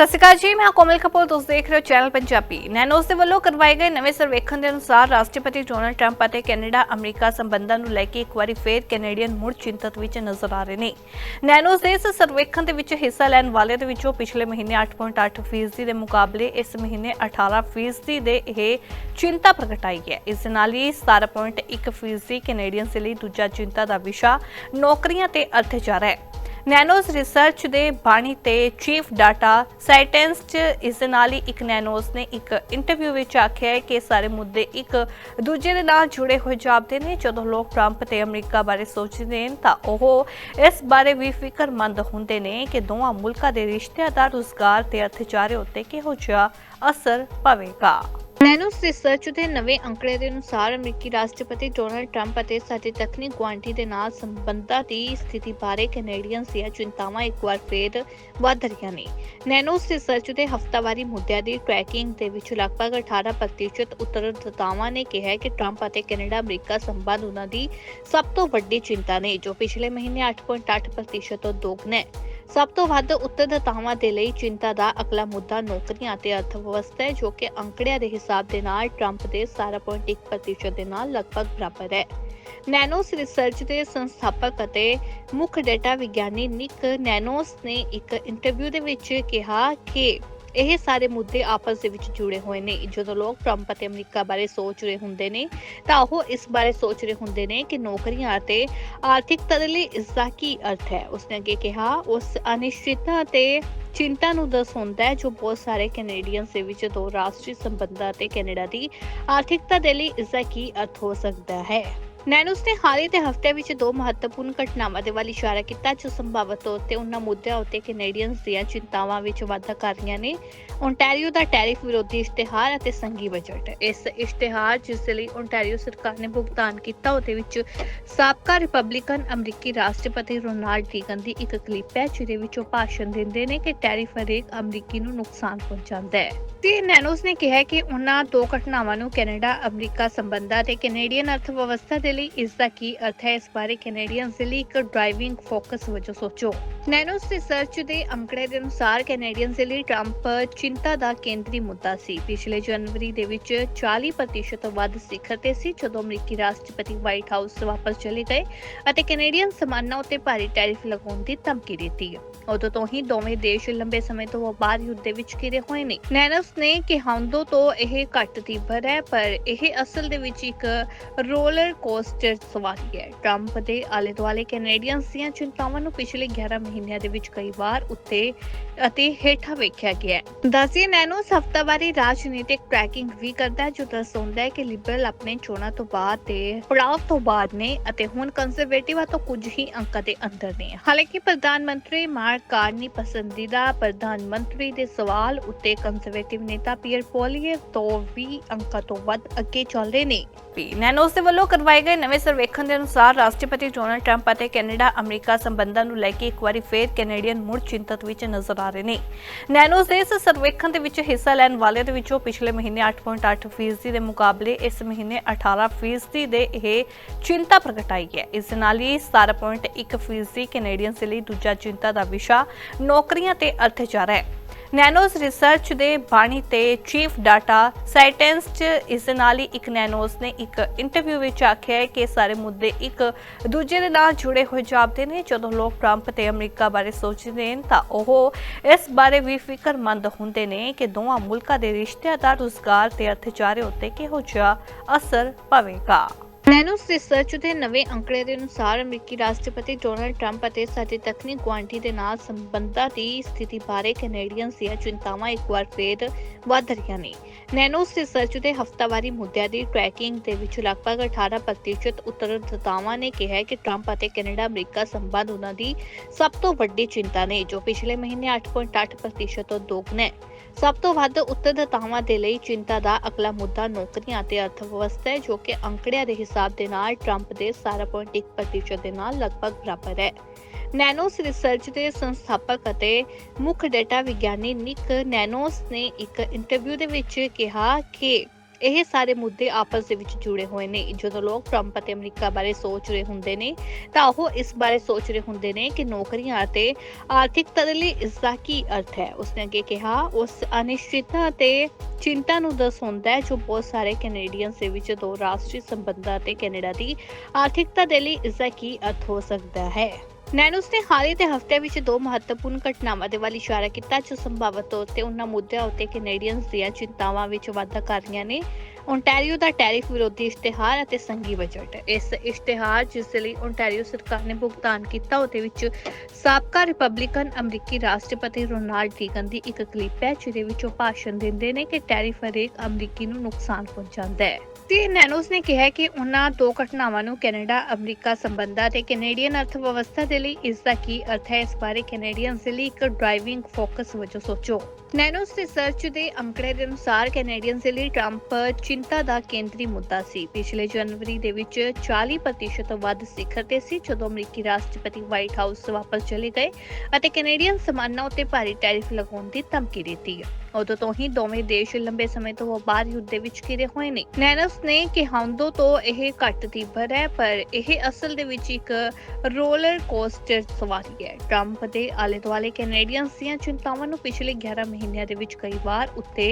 ਸਤਿ ਸ਼੍ਰੀ ਅਕਾਲ ਜੀ, ਮੈਂ ਕੋਮਲ ਕਪੂਰ, ਤੁਸੀਂ ਦੇਖ ਰਹੇ ਹੋ ਚੈਨਲ ਪੰਜਾਬੀ। ਨੈਨੋਸ ਦੇ ਵੱਲੋਂ ਕਰਵਾਏ ਗਏ ਨਵੇਂ ਸਰਵੇਖਣ ਦੇ ਅਨੁਸਾਰ ਰਾਸ਼ਟਰਪਤੀ ਡੋਨਲਡ ਟਰੰਪ ਅਤੇ ਕੈਨੇਡਾ, ਅਮਰੀਕਾ ਸੰਬੰਧਾਂ ਨੂੰ ਲੈ ਕੇ ਇੱਕ ਵਾਰੀ ਫੇਰ ਕੈਨੇਡੀਅਨ ਮੁੜ ਚਿੰਤਤ ਵਿੱਚ ਨਜ਼ਰ ਆ ਰਹੇ ਨੇ। ਨੈਨੋਸ ਦੇ ਇਸ ਸਰਵੇਖਣ ਦੇ ਵਿੱਚ ਹਿੱਸਾ ਲੈਣ ਵਾਲੇ ਦੇ ਵਿੱਚੋਂ ਪਿਛਲੇ ਮਹੀਨੇ 8.8 ਫੀਸਦੀ ਦੇ ਮੁਕਾਬਲੇ, ਇਸ ਮਹੀਨੇ 18 ਫੀਸਦੀ ਦੇ ਇਹ ਚਿੰਤਾ ਪ੍ਰਗਟਾਈ ਹੈ। ਇਸ ਨਾਲ ਹੀ 17.1 ਫੀਸਦੀ ਕੈਨੇਡੀਅਨਸ ਲਈ ਦੂਜਾ ਚਿੰਤਾ ਦਾ ਵਿਸ਼ਾ ਨੌਕਰੀਆਂ ਤੇ ਅਰਥਚਾਰ ਹੈ। ਨੈਨੋਸ ਰਿਸਰਚ ਦੇ ਬਾਣੀ ਤੇ ਚੀਫ ਡਾਟਾ ਸਾਇੰਟਿਸਟ ਇਸ ਦੇ ਨਾਲ ਹੀ ਇੱਕ ਨੈਨੋਸ ਨੇ ਇੱਕ ਇੰਟਰਵਿਊ ਵਿੱਚ ਆਖਿਆ ਹੈ ਕਿ ਸਾਰੇ ਮੁੱਦੇ ਇੱਕ ਦੂਜੇ ਦੇ ਨਾਲ ਜੁੜੇ ਹੋਏ ਜਾਪਦੇ ਨੇ। ਜਦੋਂ ਲੋਕ ਟਰੰਪ ਤੇ ਅਮਰੀਕਾ ਬਾਰੇ ਸੋਚਦੇ ਨੇ ਤਾਂ ਉਹ ਇਸ ਬਾਰੇ ਵੀ ਫਿਕਰਮੰਦ ਹੁੰਦੇ ਨੇ ਕਿ ਦੋਵਾਂ ਮੁਲਕਾਂ ਦੇ ਰਿਸ਼ਤਿਆਂ ਦਾ ਰੁਜ਼ਗਾਰ ਤੇ ਅਰਥਚਾਰੇ ਉੱਤੇ ਕਿਹੋ ਜਿਹਾ ਅਸਰ ਪਵੇਗਾ। ਨੈਨੋਸ ਰਿਸਰਚ ਦੇ ਨਵੇਂ ਅੰਕੜੇ ਦੇ ਅਨੁਸਾਰ ਅਮਰੀਕੀ ਰਾਸ਼ਟਰਪਤੀ ਡੋਨਲਡ ਟਰੰਪ ਅਤੇ ਸਾਡੇ ਦੱਖਣੀ ਗੁਆਂਢੀ ਦੇ ਨਾਲ ਸੰਬੰਧਾਂ ਦੀ ਸਥਿਤੀ ਬਾਰੇ ਕੈਨੇਡੀਅਨਸ ਦੀਆਂ ਚਿੰਤਾਵਾਂ ਇੱਕ ਵਾਰ ਫੇਰ ਵੱਧ ਰਹੀਆਂ ਨੇ। ਨੈਨੋਸ ਰਿਸਰਚ ਦੇ ਹਫਤਾਵਾਰੀ ਮੁੱਦਿਆਂ ਦੀ ਟਰੈਕਿੰਗ ਦੇ ਵਿੱਚ ਲਗਭਗ 18% ਉੱਤਰਦਾਤਾਵਾਂ ਨੇ ਕਿਹਾ ਕਿ ਟਰੰਪ ਅਤੇ ਕੈਨੇਡਾ ਅਮਰੀਕਾ ਸੰਬੰਧ ਉਹਨਾਂ ਦੀ ਸਭ ਤੋਂ ਵੱਡੀ ਚਿੰਤਾ ਨੇ, ਜੋ ਪਿਛਲੇ ਮਹੀਨੇ 8.8% ਤੋਂ ਦੁੱਗਣਾ ਹੈ ਸਭ ਤੋਂ ਵੱਧ ਉੱਤਰਦਾਤਾਵਾਂ ਦੇ ਲਈ ਚਿੰਤਾ ਦਾ ਅਗਲਾ ਮੁੱਦਾ ਨੌਕਰੀਆਂ ਅਤੇ ਅਰਥ ਵਿਵਸਥਾ ਹੈ, ਜੋ ਕਿ ਅੰਕੜਿਆਂ ਦੇ ਹਿਸਾਬ ਦੇ ਨਾਲ ਟਰੰਪ ਦੇ 17.1% ਦੇ ਨਾਲ ਲਗਭਗ ਬਰਾਬਰ ਹੈ। ਨੈਨੋਸ ਰਿਸਰਚ ਦੇ ਸੰਸਥਾਪਕ ਅਤੇ ਮੁੱਖ ਡੇਟਾ ਵਿਗਿਆਨੀ ਨਿਕ ਨੈਨੋਸ ਨੇ ਇੱਕ ਇੰਟਰਵਿਊ ਦੇ ਵਿੱਚ ਕਿਹਾ ਕਿ ਇਹ ਸਾਰੇ ਮੁੱਦੇ ਆਪਸ ਦੇ ਵਿੱਚ ਜੁੜੇ ਹੋਏ ਨੇ। ਜਦੋਂ ਲੋਕ ਟਰੰਪ ਅਤੇ ਅਮਰੀਕਾ ਬਾਰੇ ਸੋਚ ਰਹੇ ਹੁੰਦੇ ਨੇ, ਤਾਂ ਉਹ ਇਸ ਬਾਰੇ ਸੋਚ ਰਹੇ ਹੁੰਦੇ ਨੇ ਕਿ ਨੌਕਰੀਆਂ ਅਤੇ ਆਰਥਿਕਤਾ ਦੇ ਲਈ ਇਸ ਦਾ ਕੀ ਅਰਥ ਹੈ। ਉਸਨੇ ਅੱਗੇ ਕਿਹਾ, ਉਸ ਅਨਿਸ਼ਚਿਤਤਾ ਤੇ ਚਿੰਤਾ ਨੂੰ ਦਰਸਾਉਂਦਾ ਹੈ ਜੋ ਬਹੁਤ ਸਾਰੇ ਕੈਨੇਡੀਅਨਸ ਦੇ ਵਿੱਚ ਦੋ ਰਾਸ਼ਟਰੀ ਸੰਬੰਧਾਂ ਅਤੇ ਕੈਨੇਡਾ ਦੀ ਆਰਥਿਕਤਾ ਦੇ ਲਈ ਇਸ ਦਾ ਕੀ ਅਰਥ ਹੋ ਸਕਦਾ ਹੈ। ਨੈਨੋਸ ਨੇ ਹਾਲ ਹੀ ਦੇ ਹਫ਼ਤੇ ਵਿੱਚ ਦੋ ਮਹੱਤਵਪੂਰਨ ਘਟਨਾਵਾਂ ਦੇ ਵੱਲ ਇਸ਼ਾਰਾ ਕੀਤਾ, ਜੋ ਸੰਭਾਵਤ ਤੌਰ ਤੇ ਉਹਨਾਂ ਮੁੱਦਿਆਂ ਉੱਤੇ ਕੈਨੇਡੀਅਨਸ ਦੀਆਂ ਚਿੰਤਾਵਾਂ ਵਿੱਚ ਵਾਧਾ ਕਰ ਰਹੀਆਂ ਨੇ। ਓਨਟਾਰੀਓ ਦਾ ਟੈਰਿਫ ਵਿਰੋਧੀ ਇਸ਼ਤਿਹਾਰ ਅਤੇ ਸੰਘੀ ਬਜਟ। ਇਸ ਇਸ਼ਤਿਹਾਰ, ਜਿਸ ਲਈ ਓਨਟਾਰੀਓ ਸਰਕਾਰ ਨੇ ਭੁਗਤਾਨ ਕੀਤਾ, ਉਹਦੇ ਵਿੱਚ ਸਾਬਕਾ ਰਿਪਬਲਿਕਨ ਅਮਰੀਕੀ ਰਾਸ਼ਟਰਪਤੀ ਰੋਨਾਲਡ ਰੀਗਨ ਦੀ ਇੱਕ ਕਲਿੱਪ ਹੈ, ਜਿਹਦੇ ਵਿੱਚ ਉਹ ਭਾਸ਼ਣ ਦਿੰਦੇ ਨੇ ਕਿ ਟੈਰਿਫ ਹਰੇਕ ਅਮਰੀਕੀ ਨੂੰ ਨੁਕਸਾਨ ਪਹੁੰਚਾਉਂਦਾ ਹੈ। ਤੇ ਨੈਨੋਸ ਨੇ ਕਿਹਾ ਕਿ ਉਹਨਾਂ ਦੋ ਘਟਨਾਵਾਂ ਨੂੰ ਕੈਨੇਡਾ, ਅਮਰੀਕਾ ਸੰਬੰਧਾਂ ਤੇ ਕੈਨੇਡੀਅਨ ਅਰਥ ਵਿਵਸਥਾ ਦੇ ਲਈ ਇਸ ਦਾ ਕੀ ਅਰਥ ਹੈ? ਇਸ ਬਾਰੇ ਕੈਨੇਡੀਅਨਸ ਦੇ ਲਈ ਇੱਕ ਡਰਾਈਵਿੰਗ ਫੋਕਸ ਵਜੋਂ ਸੋਚੋ। ਨੈਨੋਸ ਰਿਸਰਚ ਦੇ ਅੰਕੜੇ ਦੇ ਅਨੁਸਾਰ ਕੈਨੇਡੀਅਨਸ ਦੇ ਲਈ ਟਰੰਪ ਚਿੰਤਾ ਦਾ ਕੇਂਦਰੀ ਮੁੱਦਾ ਸੀ। ਪਿਛਲੇ ਜਨਵਰੀ ਦੇ ਵਿੱਚ 40% ਤੋਂ ਵੱਧ ਸਿਖਰ ਤੇ ਸੀ, ਜਦੋਂ ਅਮਰੀਕੀ ਰਾਸ਼ਟਰਪਤੀ ਵਾਈਟ ਹਾਊਸ ਵਾਪਸ ਚਲੇ ਗਏ ਅਤੇ ਕੈਨੇਡੀਅਨ ਸਮਾਨਾਂ ਉੱਤੇ ਭਾਰੀ ਟੈਰਿਫ ਲਗਾਉਣ ਦੀ ਧਮਕੀ ਦਿੱਤੀ। ਉਦੋਂ ਤੋਂ ਹੀ ਦੋਵੇਂ ਦੇਸ਼ ਲੰਬੇ ਸਮੇਂ ਤੋਂ ਵਪਾਰ ਯੁੱਧ ਦੇ ਵਿੱਚ ਘਿਰੇ ਹੋਏ ਨੇ। ਨੈਨੋਸ ਨੇ ਕਿਹਾਂਦੋ ਤੋਂ ਇਹ ਘੱਟ ਤੀਬਰ ਹੈ, ਪਰ ਇਹ ਅਸਲ ਦੇ ਵਿੱਚ ਇੱਕ ਰੋਲਰ ਕੋਸਟਰ ਸਵਾਰੀ ਹੈ। ਟਰੰਪ ਦੇ ਆਲੇ ਦੁਆਲੇ ਕੈਨੇਡੀਅਨਸ ਦੀਆਂ ਚਿੰਤਾਵਾਂ ਨੂੰ ਪਿਛਲੇ 11 ਮਹੀਨਿਆਂ ਦੇ ਵਿੱਚ ਕਈ ਵਾਰ ਉੱਤੇ ਅਤੇ ਹੇਠਾਂ ਵੇਖਿਆ ਗਿਆ ਹੈ। ਦੱਸਿਏ ਨੈਨੋਸ ਹਫਤਾਵਾਰੀ ਰਾਜਨੀਤਿਕ ਟਰੈਕਿੰਗ ਵੀ ਕਰਦਾ ਹੈ, ਜੋ ਦਰਸਾਉਂਦਾ ਹੈ ਕਿ ਲਿਬਰਲ ਆਪਣੇ ਚੋਣਾਂ ਤੋਂ ਬਾਅਦ ਤੇ ਪੜਾਅ ਤੋਂ ਬਾਅਦ ਨੇ ਅਤੇ ਹੁਣ ਕੰਜ਼ਰਵੇਟਿਵਾਂ ਤੋਂ ਕੁਝ ਹੀ ਅੰਕਾਂ ਦੇ ਅੰਦਰ ਨੇ। ਹਾਲਾਂਕਿ ਪ੍ਰਧਾਨ ਮੰਤਰੀ ਮਾਰਕ ਕਾਰਨੀ ਪਸੰਦੀਦਾ ਪ੍ਰਧਾਨ ਮੰਤਰੀ ਦੇ ਸਵਾਲ ਉੱਤੇ ਕੰਜ਼ਰਵੇਟਿਵ ਨੇਤਾ ਪੀਅਰ ਪੋਲੀਏ ਤੋਂ 20 ਅੰਕਾਂ ਤੋਂ ਵੱਧ ਅੱਗੇ ਚੱਲ ਰਹੇ ਨੇ। ਨੈਨੋਸ ਦੇ ਵੱਲੋਂ ਕਰਵਾਏ ਗਏ ਨਵੇਂ ਸਰਵੇਖਣ ਦੇ ਅਨੁਸਾਰ ਰਾਸ਼ਟਰਪਤੀ ਡੋਨਲਡ ਟਰੰਪ ਅਤੇ ਕੈਨੇਡਾ ਅਮਰੀਕਾ ਸੰਬੰਧਾਂ ਨੂੰ ਲੈ ਕੇ ਇੱਕ ਵਾਰੀ ਫੇਰ ਕੈਨੇਡੀਅਨ ਮੁੜ ਚਿੰਤਤ ਵਿੱਚ ਨਜ਼ਰ ਆ ਰਹੇ ਨੇ। ਨੈਨੋਸ ਦੇ ਇਸ ਸਰਵੇਖਣ ਦੇ ਵਿੱਚ ਹਿੱਸਾ ਲੈਣ ਵਾਲੇ ਦੇ ਵਿੱਚੋਂ ਪਿਛਲੇ ਮਹੀਨੇ 8.8 ਫੀਸਦੀ ਦੇ ਮੁਕਾਬਲੇ ਇਸ ਮਹੀਨੇ 18 ਫੀਸਦੀ ਦੇ ਇਹ ਚਿੰਤਾ ਪ੍ਰਗਟਾਈ ਹੈ। ਇਸ ਨਾਲ ਹੀ 17.1 ਫੀਸਦੀ ਕੈਨੇਡੀਅਨਸ ਲਈ ਦੂਜਾ ਚਿੰਤਾ ਦਾ ਵਿਸ਼ਾ ਨੌਕਰੀਆਂ ਤੇ ਅਰਥਚਾਰ ਹੈ। ਨੈਨੋਸ ਰਿਸਰਚ ਦੇ ਬਾਣੀ ਤੇ ਚੀਫ ਡਾਟਾ ਸਾਇੰਟਿਸਟ ਇਸ ਨਾਲ ਹੀ ਇੱਕ ਨੈਨੋਸ ਨੇ ਇੱਕ ਇੰਟਰਵਿਊ ਵਿੱਚ ਆਖਿਆ ਕਿ ਸਾਰੇ ਮੁੱਦੇ ਇੱਕ ਦੂਜੇ ਦੇ ਨਾਲ ਜੁੜੇ ਹੋਏ ਜਾਪਦੇ ਨੇ। ਜਦੋਂ ਲੋਕ ਟਰੰਪ ਤੇ ਅਮਰੀਕਾ ਬਾਰੇ ਸੋਚਦੇ ਨੇ ਤਾਂ ਉਹ ਇਸ ਬਾਰੇ ਵੀ ਫਿਕਰਮੰਦ ਹੁੰਦੇ ਨੇ ਕਿ ਦੋਵਾਂ ਮੁਲਕਾਂ ਦੇ ਰਿਸ਼ਤਿਆਂ ਦਾ ਰੁਜ਼ਗਾਰ ਤੇ ਅਰਥਚਾਰੇ ਉੱਤੇ ਕਿਹੋ ਜਿਹਾ ਅਸਰ ਪਵੇਗਾ। ਨੈਨੋਸ ਰਿਸਰਚ ਦੇ ਨਵੇਂ ਅੰਕੜੇ ਦੇ ਅਨੁਸਾਰ ਅਮਰੀਕੀ ਰਾਸ਼ਟਰਪਤੀ ਡੋਨਲਡ ਟਰੰਪ ਅਤੇ ਸਾਡੇ ਦੱਖਣੀ ਗੁਆਂਢੀ ਦੇ ਨਾਲ ਸੰਬੰਧਾਂ ਦੀ ਸਥਿਤੀ ਬਾਰੇ ਕੈਨੇਡੀਅਨਸ ਦੀਆਂ ਚਿੰਤਾਵਾਂ ਇੱਕ ਵਾਰ ਫੇਰ ਵੱਧ ਰਹੀਆਂ ਨੇ। ਨੈਨੋਸ ਰਿਸਰਚ ਦੇ ਹਫਤਾਵਾਰੀ ਮੁੱਦਿਆਂ ਦੀ ਟਰੈਕਿੰਗ ਦੇ ਵਿੱਚ ਲਗਭਗ 18% ਉੱਤਰਦਾਤਾਵਾਂ ਨੇ ਕਿਹਾ ਕਿ ਟਰੰਪ ਅਤੇ ਕੈਨੇਡਾ ਅਮਰੀਕਾ ਸੰਬੰਧ ਉਹਨਾਂ ਦੀ ਸਭ ਤੋਂ ਵੱਡੀ ਚਿੰਤਾ ਨੇ, ਜੋ ਪਿਛਲੇ ਮਹੀਨੇ 8.8% ਤੋਂ ਦੁੱਗਣਾ ਹੈ ਸਭ ਤੋਂ ਵੱਧ ਉੱਤਰਦਾਤਾਵਾਂ ਦੇ ਲਈ ਚਿੰਤਾ ਦਾ ਅਗਲਾ ਮੁੱਦਾ ਨੌਕਰੀਆਂ ਅਤੇ ਅਰਥ ਵਿਵਸਥਾ ਹੈ, ਜੋ ਕਿ ਅੰਕੜਿਆਂ ਦੇ ਹਿਸਾਬ ਦੇ ਨਾਲ ਟਰੰਪ ਦੇ 17.1% ਦੇ ਨਾਲ ਲਗਭਗ ਬਰਾਬਰ ਹੈ। ਨੈਨੋਸ ਰਿਸਰਚ ਦੇ ਸੰਸਥਾਪਕ ਅਤੇ ਮੁੱਖ ਡੇਟਾ ਵਿਗਿਆਨੀ ਨਿਕ ਨੈਨੋਸ ਨੇ ਇੱਕ ਇੰਟਰਵਿਊ ਦੇ ਵਿੱਚ ਕਿਹਾ ਕਿ ਇਹ ਸਾਰੇ ਮੁੱਦੇ ਆਪਸ ਦੇ ਵਿੱਚ ਜੁੜੇ ਹੋਏ ਨੇ। ਜਦੋਂ ਲੋਕ ਟਰੰਪ ਅਤੇ ਅਮਰੀਕਾ ਬਾਰੇ ਸੋਚ ਰਹੇ ਹੁੰਦੇ ਨੇ, ਤਾਂ ਉਹ ਇਸ ਬਾਰੇ ਸੋਚ ਰਹੇ ਹੁੰਦੇ ਨੇ ਕਿ ਨੌਕਰੀਆਂ ਅਤੇ ਆਰਥਿਕਤਾ ਦੇ ਲਈ ਇਸ ਦਾ ਕੀ ਅਰਥ ਹੈ। ਉਸਨੇ ਅੱਗੇ ਕਿਹਾ, ਉਸ ਅਨਿਸ਼ਚਿਤਤਾ ਅਤੇ ਚਿੰਤਾ ਨੂੰ ਦਰਸਾਉਂਦਾ ਹੈ ਜੋ ਬਹੁਤ ਸਾਰੇ ਕੈਨੇਡੀਅਨਸ ਦੇ ਵਿੱਚ ਦੋ ਰਾਸ਼ਟਰੀ ਸੰਬੰਧਾਂ ਤੇ ਕੈਨੇਡਾ ਦੀ ਆਰਥਿਕਤਾ ਦੇ ਲਈ ਇਸ ਦਾ ਕੀ ਅਰਥ ਹੋ ਸਕਦਾ ਹੈ। ਨੈਨੋਸ ਨੇ ਹਾਲੇ ਹੀ ਦੇ ਹਫ਼ਤਿਆਂ ਵਿੱਚ ਦੋ ਮਹੱਤਵਪੂਰਨ ਘਟਨਾਵਾਂ ਦੇ ਵੱਲ ਇਸ਼ਾਰਾ ਕੀਤਾ ਜੋ ਸੰਭਾਵਤ ਤੌਰ ਤੇ ਉਹਨਾਂ ਮੁੱਦਿਆਂ ਉੱਤੇ ਕੈਨੇਡੀਅਨਸ ਦੀਆਂ ਚਿੰਤਾਵਾਂ ਵਿੱਚ ਵਾਧਾ ਕਰ ਰਹੀਆਂ ਨੇ। ਓਨਟਾਰੀਓ ਦਾ ਟੈਰਿਫ ਵਿਰੋਧੀ ਇਸ਼ਤਿਹਾਰ ਅਤੇ ਸੰਘੀ ਬਜਟ ਇਸ ਇਸ਼ਤਿਹਾਰ ਜਿਸ ਦੇ ਲਈ ਓਨਟਾਰੀਓ ਸਰਕਾਰ ਨੇ ਭੁਗਤਾਨ ਕੀਤਾ, ਉਹਦੇ ਵਿੱਚ ਸਾਬਕਾ ਰਿਪਬਲਿਕਨ ਅਮਰੀਕੀ ਰਾਸ਼ਟਰਪਤੀ ਰੋਨਾਲਡ ਰੀਗਨ ਦੀ ਇੱਕ ਕਲਿੱਪ ਹੈ, ਜਿਹਦੇ ਵਿੱਚ ਉਹ ਭਾਸ਼ਣ ਦਿੰਦੇ ਨੇ ਕਿ ਟੈਰਿਫ ਹਰੇਕ ਅਮਰੀਕੀ ਨੂੰ ਨੁਕਸਾਨ ਪਹੁੰਚਾਉਂਦਾ ਹੈ। ਤੇ ਨੈਨੋਸ ਨੇ ਕਿਹਾ ਕਿ ਉਹਨਾਂ ਦੋ ਘਟਨਾਵਾਂ ਨੂੰ ਕੈਨੇਡਾ, ਅਮਰੀਕਾ ਸੰਬੰਧਾਂ ਤੇ ਕੈਨੇਡੀਅਨ ਅਰਥ ਵਿਵਸਥਾ ਦੇ ਲਈ ਇਸ ਦਾ ਕੀ ਅਰਥ ਹੈ, ਇਸ ਬਾਰੇ ਕੈਨੇਡੀਅਨਸ ਲਈ ਇੱਕ ਡਰਾਈਵਿੰਗ ਫੋਕਸ ਵਜੋਂ ਸੋਚੋ। ਨੈਨੋਸ ਰਿਸਰਚ ਦੇ ਅੰਕੜੇ ਦੇ ਅਨੁਸਾਰ ਕੈਨੇਡੀਅਨ ਦੇ ਲਈ ਟਰੰਪ ਚਿੰਤਾ ਦਾ ਕੇਂਦਰੀ ਮੁੱਦਾ ਸੀ। ਪਿਛਲੇ ਜਨਵਰੀ ਦੇ ਵਿੱਚ 40% ਤੋਂ ਵੱਧ ਸਿਖਰ ਤੇ ਸੀ, ਜਦੋਂ ਅਮਰੀਕੀ ਰਾਸ਼ਟਰਪਤੀ ਵਾਈਟ ਹਾਊਸ ਵਾਪਸ ਚਲੇ ਗਏ ਅਤੇ ਕੈਨੇਡੀਅਨ ਸਮਾਨਾਂ ਉੱਤੇ ਭਾਰੀ ਟੈਰਿਫ ਲਗਾਉਣ ਦੀ ਧਮਕੀ ਦਿੱਤੀ। ਉਦੋਂ ਤੋਂ ਹੀ ਦੋਵੇਂ ਦੇਸ਼ ਲੰਬੇ ਸਮੇਂ ਤੋਂ ਵਪਾਰ ਯੁੱਧ ਦੇ ਵਿੱਚ ਘਿਰੇ ਹੋਏ ਨੇ। ਨੈਨਸ ਨੇ ਕਿਹਾਂਦੋ ਤੋਂ ਇਹ ਘੱਟ ਤੀਬਰ ਹੈ, ਪਰ ਇਹ ਅਸਲ ਦੇ ਵਿੱਚ ਇੱਕ ਰੋਲਰ ਕੋਸਟਰ ਸਵਾਰੀ ਹੈ। ਟਰੰਪ ਦੇ ਆਲੇ ਦੁਆਲੇ ਕੈਨੇਡੀਅਨਸ ਦੀਆਂ ਚਿੰਤਾਵਾਂ ਨੂੰ ਪਿਛਲੇ 11 ਮਹੀਨਿਆਂ ਦੇ ਵਿੱਚ ਕਈ ਵਾਰ ਉੱਤੇ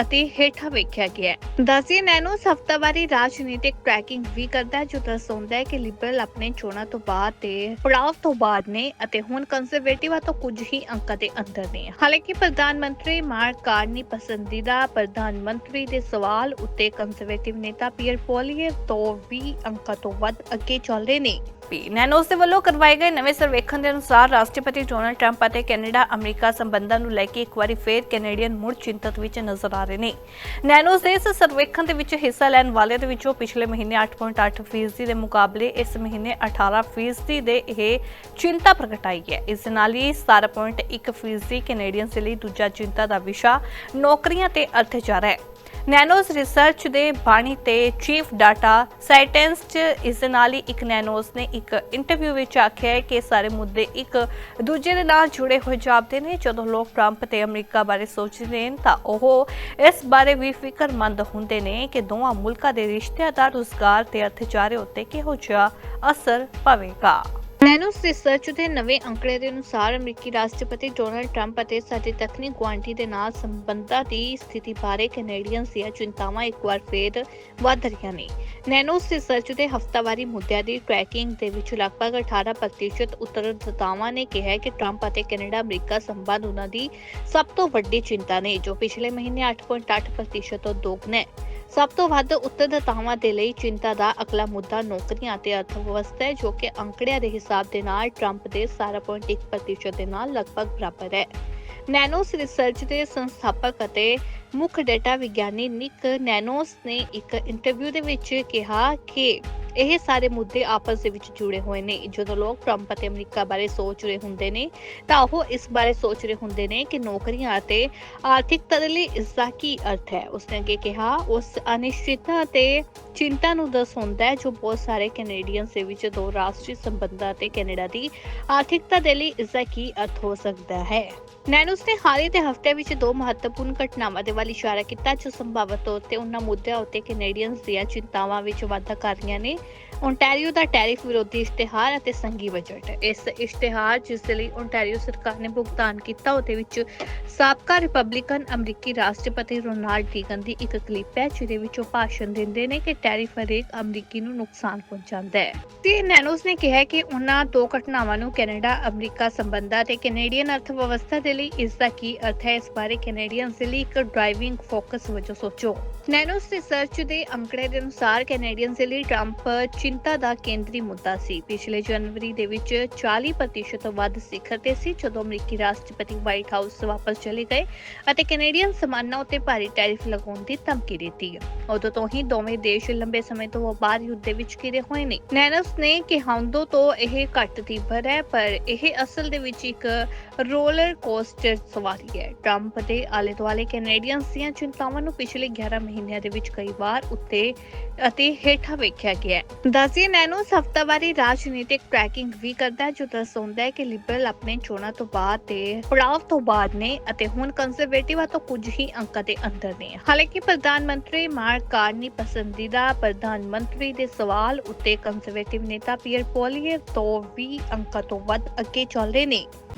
ਅਤੇ ਹੇਠਾਂ ਵੇਖਿਆ ਗਿਆ ਹੈ। ਦਸੀਏ ਨੈਨੋਸ ਹਫਤਾਵਾਰੀ ਰਾਜਨੀਤਿਕ ਟਰੈਕਿੰਗ ਵੀ ਕਰਦਾ ਹੈ, ਜੋ ਦਰਸਾਉਂਦਾ ਹੈ ਕਿ ਲਿਬਰਲ ਆਪਣੇ ਚੋਣਾਂ ਤੋਂ ਬਾਅਦ ਤੇ ਪੜਾਅ ਤੋਂ ਬਾਅਦ ਨੇ ਅਤੇ ਹੁਣ ਕੰਜ਼ਰਵੇਟਿਵਾਂ ਤੋਂ ਕੁਝ ਹੀ ਅੰਕਾਂ ਦੇ ਅੰਦਰ ਨੇ। ਹਾਲਾਂਕਿ ਪ੍ਰਧਾਨ ਮੰਤਰੀ ਮਾਰਕ ਕਾਰਨੀ ਪਸੰਦੀਦਾ ਪ੍ਰਧਾਨ ਮੰਤਰੀ ਦੇ ਸਵਾਲ ਉੱਤੇ ਕੰਜ਼ਰਵੇਟਿਵ ਨੇਤਾ ਪੀਅਰ ਪੋਲੀਅਰ ਤੋਂ 20 ਅੰਕਾਂ ਤੋਂ ਵੱਧ ਅੱਗੇ ਚੱਲ ਰਹੇ ਨੇ। ਵੀ ਨੈਨੋਸ ਦੇ ਵੱਲੋਂ ਕਰਵਾਏ ਗਏ ਨਵੇਂ ਸਰਵੇਖਣ ਦੇ ਅਨੁਸਾਰ ਰਾਸ਼ਟਰਪਤੀ ਡੋਨਲਡ ਟਰੰਪ ਅਤੇ ਕੈਨੇਡਾ ਅਮਰੀਕਾ ਸੰਬੰਧਾਂ ਨੂੰ ਲੈ ਕੇ ਇੱਕ ਵਾਰੀ ਫੇਰ ਕੈਨੇਡੀਅਨ ਮੁੜ ਚਿੰਤਤ ਵਿੱਚ ਨਜ਼ਰ ਆ ਰਹੇ ਨੇ। ਨੈਨੋਸ ਦੇ ਇਸ ਸਰਵੇਖਣ ਦੇ ਵਿੱਚ ਹਿੱਸਾ ਲੈਣ ਵਾਲਿਆਂ ਦੇ ਵਿੱਚੋਂ ਪਿਛਲੇ ਮਹੀਨੇ 8.8 ਫੀਸਦੀ ਦੇ ਮੁਕਾਬਲੇ ਇਸ ਮਹੀਨੇ 18 ਫੀਸਦੀ ਦੇ ਇਹ ਚਿੰਤਾ ਪ੍ਰਗਟਾਈ ਹੈ। ਇਸ ਨਾਲ ਹੀ 17.1 ਫੀਸਦੀ ਕੈਨੇਡੀਅਨਸ ਦੇ ਲਈ ਦੂਜਾ ਚਿੰਤਾ ਦਾ ਵਿਸ਼ਾ ਨੌਕਰੀਆਂ ਤੇ ਅਰਥਚਾਰਾ ਹੈ। ਨੈਨੋਸ ਰਿਸਰਚ ਦੇ ਬਾਣੀ ਤੇ ਚੀਫ ਡਾਟਾ ਸਾਇੰਟਿਸਟ ਇਸ ਦੇ ਨਾਲ ਹੀ ਇੱਕ ਨੈਨੋਸ ਨੇ ਇੱਕ ਇੰਟਰਵਿਊ ਵਿੱਚ ਆਖਿਆ ਹੈ ਕਿ ਸਾਰੇ ਮੁੱਦੇ ਇੱਕ ਦੂਜੇ ਦੇ ਨਾਲ ਜੁੜੇ ਹੋਏ ਜਾਪਦੇ ਨੇ। ਜਦੋਂ ਲੋਕ ਟਰੰਪ ਤੇ ਅਮਰੀਕਾ ਬਾਰੇ ਸੋਚਦੇ ਨੇ ਤਾਂ ਉਹ ਇਸ ਬਾਰੇ ਵੀ ਫਿਕਰਮੰਦ ਹੁੰਦੇ ਨੇ ਕਿ ਦੋਵਾਂ ਮੁਲਕਾਂ ਦੇ ਰਿਸ਼ਤਿਆਂ ਦਾ ਰੁਜ਼ਗਾਰ ਤੇ ਅਰਥਚਾਰੇ ਉੱਤੇ ਕਿਹੋ ਜਿਹਾ ਅਸਰ ਪਵੇਗਾ। ਨੈਨੋਸ ਰਿਸਰਚ ਦੇ ਨਵੇਂ ਅੰਕੜੇ ਦੇ ਅਨੁਸਾਰ ਅਮਰੀਕੀ ਰਾਸ਼ਟਰਪਤੀ ਡੋਨਲਡ ਟਰੰਪ ਅਤੇ ਸਾਡੇ ਦੱਖਣੀ ਗੁਆਂਢੀ ਦੇ ਨਾਲ ਸੰਬੰਧਾਂ ਦੀ ਸਥਿਤੀ ਬਾਰੇ ਕੈਨੇਡੀਅਨਸ ਦੀਆਂ ਚਿੰਤਾਵਾਂ ਇੱਕ ਵਾਰ ਫੇਰ ਵੱਧ ਰਹੀਆਂ ਨੇ। ਨੈਨੋਸ ਰਿਸਰਚ ਦੇ ਹਫਤਾਵਾਰੀ ਮੁੱਦਿਆਂ ਦੀ ਟਰੈਕਿੰਗ ਦੇ ਵਿੱਚ ਲਗਭਗ 18% ਉੱਤਰਦਾਤਾਵਾਂ ਨੇ ਕਿਹਾ ਕਿ ਟਰੰਪ ਅਤੇ ਕੈਨੇਡਾ ਅਮਰੀਕਾ ਸੰਬੰਧ ਉਹਨਾਂ ਦੀ ਸਭ ਤੋਂ ਵੱਡੀ ਚਿੰਤਾ ਨੇ, ਜੋ ਪਿਛਲੇ ਮਹੀਨੇ 8.8% ਤੋਂ ਦੁੱਗਣਾ ਹੈ ਸਭ ਤੋਂ ਵੱਧ ਉੱਤਰਦਾਤਾਵਾਂ ਦੇ ਲਈ ਚਿੰਤਾ ਦਾ ਅਗਲਾ ਮੁੱਦਾ ਨੌਕਰੀਆਂ ਅਤੇ ਅਰਥਵਿਵਸਥਾ ਹੈ, ਜੋ ਕਿ ਅੰਕੜਿਆਂ ਦੇ ਹਿਸਾਬ ਦੇ ਨਾਲ ਟਰੰਪ ਦੇ 7.1% ਦੇ ਨਾਲ ਲਗਭਗ ਬਰਾਬਰ ਹੈ। ਨੈਨੋਸ ਰਿਸਰਚ ਦੇ ਸੰਸਥਾਪਕ ਅਤੇ ਮੁੱਖ ਡਾਟਾ ਵਿਗਿਆਨੀ ਨਿਕ ਨੈਨੋਸ ਨੇ ਇੱਕ ਇੰਟਰਵਿਊ ਦੇ ਵਿੱਚ ਕਿਹਾ ਕਿ ਇਹ ਸਾਰੇ ਮੁੱਦੇ ਆਪਸ ਦੇ ਵਿੱਚ ਜੁੜੇ ਹੋਏ ਨੇ। ਜਦੋਂ ਲੋਕ ਟਰੰਪ ਅਤੇ ਅਮਰੀਕਾ ਬਾਰੇ ਸੋਚ ਰਹੇ ਹੁੰਦੇ ਨੇ, ਤਾਂ ਉਹ ਇਸ ਬਾਰੇ ਸੋਚ ਰਹੇ ਹੁੰਦੇ ਨੇ ਕਿ ਨੌਕਰੀਆਂ ਅਤੇ ਆਰਥਿਕਤਾ ਦੇ ਲਈ ਇਸ ਦਾ ਕੀ ਅਰਥ ਹੈ। ਉਸਨੇ ਅੱਗੇ ਕਿਹਾ, ਉਸ ਅਨਿਸ਼ਚਿਤਤਾ ਅਤੇ ਚਿੰਤਾ ਨੂੰ ਦਰਸਾਉਂਦਾ ਹੈ, ਜੋ ਬਹੁਤ ਸਾਰੇ ਕੈਨੇਡੀਅਨਸ ਦੇ ਵਿੱਚ ਦੋ ਰਾਸ਼ਟਰੀ ਸੰਬੰਧਾਂ ਤੇ ਕੈਨੇਡਾ ਦੀ ਆਰਥਿਕਤਾ ਦੇ ਲਈ ਇਸ ਦਾ ਕੀ ਅਰਥ ਹੋ ਸਕਦਾ ਹੈ। ਨੈਨੋਸ ਨੇ ਹਾਲ ਹੀ ਦੇ ਹਫ਼ਤੇ ਵਿੱਚ ਦੋ ਮਹੱਤਵਪੂਰਨ ਘਟਨਾਵਾਂ ਦੇ ਵੱਲ ਇਸ਼ਾਰਾ ਕੀਤਾ, ਜੋ ਸੰਭਾਵਤ ਤੌਰ ਤੇ ਉਹਨਾਂ ਮੁੱਦਿਆਂ ਉੱਤੇ ਕੈਨੇਡੀਅਨਸ ਦੀਆਂ ਚਿੰਤਾਵਾਂ ਵਿੱਚ ਵਾਧਾ ਕਰ ਰਹੀਆਂ ਨੇ। ਓਨਟਾਰੀਓ ਦਾ ਟੈਰਿਫ ਵਿਰੋਧੀ ਇਸ਼ਤਿਹਾਰ ਅਤੇ ਸੰਘੀ ਬਜਟ। ਇਸ ਇਸ਼ਤਿਹਾਰ, ਜਿਸ ਦੇ ਲਈ ਓਨਟਾਰੀਓ ਸਰਕਾਰ ਨੇ ਭੁਗਤਾਨ ਕੀਤਾ, ਉਹਦੇ ਵਿੱਚ ਸਾਬਕਾ ਰਿਪਬਲਿਕਨ ਅਮਰੀਕੀ ਰਾਸ਼ਟਰਪਤੀ ਰੋਨਾਲਡ ਰੀਗਨ ਦੀ ਇੱਕ ਕਲਿੱਪ ਹੈ, ਜਿਹਦੇ ਵਿੱਚ ਉਹ ਭਾਸ਼ਣ ਦਿੰਦੇ ਨੇ ਕਿ ਟੈਰਿਫ ਹਰੇਕ ਅਮਰੀਕੀ ਨੂੰ ਨੁਕਸਾਨ ਪਹੁੰਚਾਉਂਦਾ ਹੈ। ਤੇ ਨੈਨੋਸ ਨੇ ਕਿਹਾ ਕਿ ਉਹਨਾਂ ਦੋ ਘਟਨਾਵਾਂ ਨੂੰ ਕੈਨੇਡਾ, ਅਮਰੀਕਾ ਸੰਬੰਧਾਂ ਤੇ ਕੈਨੇਡੀਅਨ ਅਰਥ ਵਿਵਸਥਾ ਦੇ ਲਈ ਇਸ ਦਾ ਕੀ ਅਰਥ ਹੈ? ਇਸ ਬਾਰੇ ਕੈਨੇਡੀਅਨਸ ਦੇ ਲਈ ਇੱਕ ਡਰਾਈਵਿੰਗ ਫੋਕਸ ਵਜੋਂ ਸੋਚੋ। ਨੈਨੋਸ ਰਿਸਰਚ ਦੇ ਅੰਕੜੇ ਦੇ ਅਨੁਸਾਰ ਕੈਨੇਡੀਅਨਸ ਦੇ ਲਈ ਟਰੰਪ ਚਿੰਤਾ ਦਾ ਕੇਂਦਰੀ ਮੁੱਦਾ ਸੀ। ਪਿਛਲੇ ਜਨਵਰੀ ਦੇ ਵਿੱਚ 40% ਤੋਂ ਵੱਧ ਸਿਖਰ ਤੇ ਸੀ, ਜਦੋਂ ਅਮਰੀਕੀ ਰਾਸ਼ਟਰਪਤੀ ਵਾਈਟ ਹਾਊਸ ਵਾਪਸ ਚਲੇ ਗਏ ਅਤੇ ਕੈਨੇਡੀਅਨ ਸਮਾਨਾਂ ਉੱਤੇ ਭਾਰੀ ਟੈਰਿਫ ਲਗਾਉਣ ਦੀ ਧਮਕੀ ਦਿੱਤੀ। ਉਦੋਂ ਤੋਂ ਹੀ ਦੋਵੇਂ ਦੇਸ਼ ਲੰਬੇ ਸਮੇਂ ਤੋਂ ਵਪਾਰ ਯੁੱਧ ਦੇ ਵਿੱਚ ਘਿਰੇ ਹੋਏ ਨੇ। ਨੈਨੋਸ ਨੇ ਕਿਹਾਂਦੋ ਤੋਂ ਇਹ ਘੱਟ ਤੀਬਰ ਹੈ, ਪਰ ਇਹ ਅਸਲ ਦੇ ਵਿੱਚ ਇੱਕ ਰੋਲਰ ਕੋਸਟਰ ਪੋਸਟ ਸਵਾਰੀ ਹੈ। ਟਰੰਪ ਦੇ ਆਲੇ ਦੁਆਲੇ ਕੈਨੇਡੀਅਨਸ ਦੀਆਂ ਚਿੰਤਾਵਾਂ ਨੂੰ ਪਿਛਲੇ 11 ਮਹੀਨਿਆਂ ਦੇ ਵਿੱਚ ਕਈ ਵਾਰ ਉੱਤੇ ਅਤੇ ਹੇਠਾਂ ਵੇਖਿਆ ਗਿਆ ਹੈ। ਦੱਸਿਏ ਨੈਨੋਸ ਹਫਤਾਵਾਰੀ ਰਾਜਨੀਤਿਕ ਟਰੈਕਿੰਗ ਵੀ ਕਰਦਾ ਹੈ, ਜੋ ਦਰਸਾਉਂਦਾ ਹੈ ਕਿ ਲਿਬਰਲ ਆਪਣੇ ਚੋਣਾਂ ਤੋਂ ਬਾਅਦ ਤੇ ਪੜਾਵ ਤੋਂ ਬਾਅਦ ਨੇ ਅਤੇ ਹੁਣ ਕੰਜ਼ਰਵੇਟਿਵ ਤੋਂ ਕੁਝ ਹੀ ਅੰਕਾਂ ਦੇ ਅੰਦਰ ਨੇ। ਹਾਲਾਂਕਿ ਪ੍ਰਧਾਨ ਮੰਤਰੀ ਮਾਰਕ ਕਾਰਨੀ ਪਸੰਦੀਦਾ ਪ੍ਰਧਾਨ ਮੰਤਰੀ ਦੇ ਸਵਾਲ ਉੱਤੇ ਕੰਜ਼ਰਵੇਟਿਵ ਨੇਤਾ ਪੀਅਰ ਪੋਲੀਅਰ ਤੋਂ 20 ਅੰਕਾਂ ਤੋਂ ਵੱਧ ਅੱਗੇ ਚੱਲ ਰਹੇ ਨੇ।